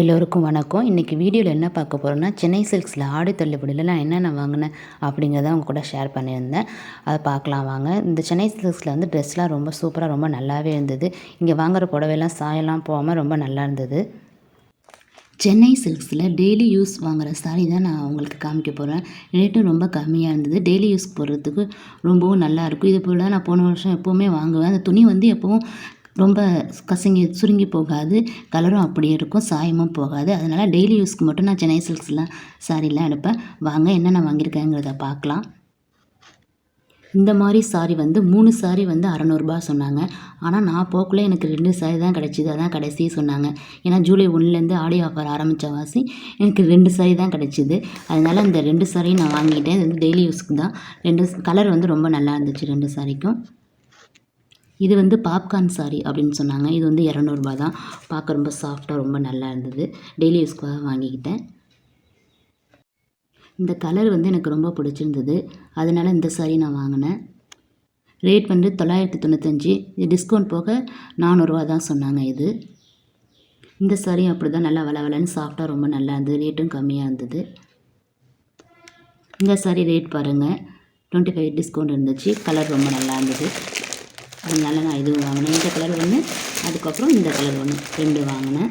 எல்லோருக்கும் வணக்கம். இன்றைக்கி வீடியோவில் என்ன பார்க்க போகிறோன்னா சென்னை சில்க்ஸில் ஆடி தள்ளுபடியில் நான் என்னென்ன வாங்கினேன் அப்படிங்கிறத அவங்க கூட ஷேர் பண்ணியிருந்தேன். அதை பார்க்கலாம் வாங்க. இந்த சென்னை சில்க்ஸில் வந்து ட்ரெஸ்லாம் ரொம்ப சூப்பராக ரொம்ப நல்லாவே இருந்தது. இங்கே வாங்குற புடவையெல்லாம் சாயெல்லாம் போகாமல் ரொம்ப நல்லா இருந்தது. சென்னை சில்க்ஸில் டெய்லி யூஸ் வாங்குகிற சாரீ தான் நான் உங்களுக்கு காமிக்க போகிறேன் ரேட்டும் ரொம்ப கம்மியாக இருந்தது. டெய்லி யூஸ் போடுறதுக்கு ரொம்பவும் நல்லாயிருக்கும் இது போல் நான் போன வருஷம் எப்போவுமே வாங்குவேன். அந்த துணி வந்து எப்போவும் ரொம்ப கசங்கி சுருங்கி போகாது. கலரும் அப்படியே இருக்கும் சாயமும் போகாது. அதனால் டெய்லி யூஸ்க்கு மட்டும் நான் சென்னை சில்க்ஸ்லாம் சாரீலாம் எடுப்பேன். வாங்க என்னென்ன வாங்கியிருக்கேங்கிறத பார்க்கலாம். இந்த மாதிரி சாரி வந்து மூணு சாரி வந்து அறநூறுபா சொன்னாங்க. ஆனால் நான் போக்குள்ளே எனக்கு ரெண்டு சாரி தான் கிடச்சிது. அதான் கடைசி சொன்னாங்க. ஏன்னா ஜூலை ஒன்றுலேருந்து ஆடி ஆஃபர் ஆரம்பித்த வாசி எனக்கு ரெண்டு சாரி தான் கிடச்சிது. அதனால் இந்த ரெண்டு சாரியும் நான் வாங்கிட்டேன். இது வந்து டெய்லி யூஸ்க்கு தான். ரெண்டு கலர் வந்து ரொம்ப நல்லா இருந்துச்சு ரெண்டு சாரிக்கும் இது வந்து பாப்கார்ன் சாரி அப்படின்னு சொன்னாங்க. இது வந்து இரநூறுபா தான். பார்க்க ரொம்ப சாஃப்டாக ரொம்ப நல்லா இருந்தது. டெய்லி யூஸ்க்காக வாங்கிக்கிட்டேன். இந்த கலர் வந்து எனக்கு ரொம்ப பிடிச்சிருந்தது. அதனால் இந்த சாரி நான் வாங்கினேன். ரேட் வந்து தொள்ளாயிரத்தி தொண்ணூத்தஞ்சு. இது டிஸ்கவுண்ட் போக நானூறுரூவா தான் சொன்னாங்க இது. இந்த சாரியும் அப்படி தான் நல்லா வளவலன்னு சாஃப்டாக ரொம்ப நல்லா இருந்தது. ரேட்டும் கம்மியாக இருந்தது. இந்த சாரி ரேட் பாருங்கள் டுவெண்ட்டி ஃபைவ் டிஸ்கவுண்ட் இருந்துச்சு. கலர் ரொம்ப நல்லா இருந்தது. அதனால நான் இதுவும் வாங்கினேன். இந்த கலர் ஒன்று அதுக்கப்புறம் இந்த கலர் ஒன்று ரெண்டு வாங்கினேன்.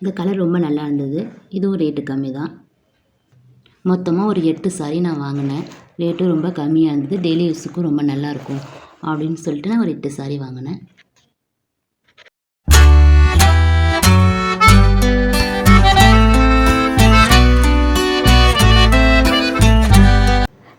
இந்த கலர் ரொம்ப நல்லா இருந்தது. இதுவும் ரேட்டு கம்மி தான் மொத்தமாக ஒரு எட்டு சாரி நான் வாங்கினேன். ரேட்டும் ரொம்ப கம்மியாக இருந்தது. டெய்லி யூஸுக்கும் ரொம்ப நல்லாயிருக்கும் அப்படின்னு சொல்லிட்டு நான் ஒரு எட்டு சாரி வாங்கினேன்.